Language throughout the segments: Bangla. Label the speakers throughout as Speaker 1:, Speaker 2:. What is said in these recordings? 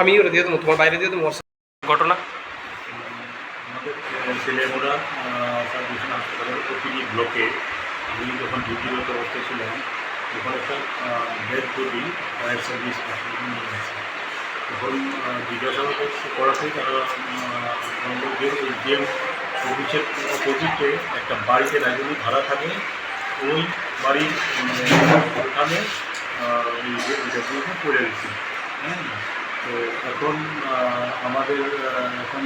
Speaker 1: আমি ওরা দিয়ে দেবো তোমার বাইরে দিয়ে দেবো ঘটনা?
Speaker 2: আমাদের সাব ডিভিশন হাসপাতালের প্রতিটি ব্লকে আমি যখন ডিউটিরত অবস্থায় ছিলাম তখন একটা ডেড বডি ফায়ার সার্ভিস তখন জিজ্ঞাসাবাদ করাতে তারা যে জেম অপোজিটে একটা বাড়িতে রাজনী ভাড়া থাকে, ওই বাড়ির মানে ওখানে পড়ে গেছে হ্যাঁ? তো এখন আমাদের এখন।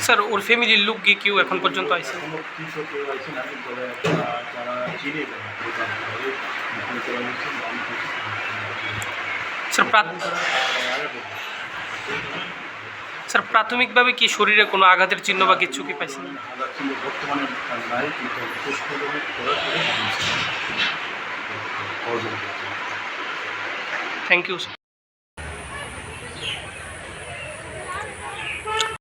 Speaker 1: স্যার ওর ফ্যামিলির লোক গিয়ে কেউ এখন পর্যন্ত আইসে স্যার প্রাথমিকভাবে কি শরীরে কোনো আঘাতের চিহ্ন বা কিছু কি পাইছেন?
Speaker 2: বর্তমানে
Speaker 1: Thank you. Sir.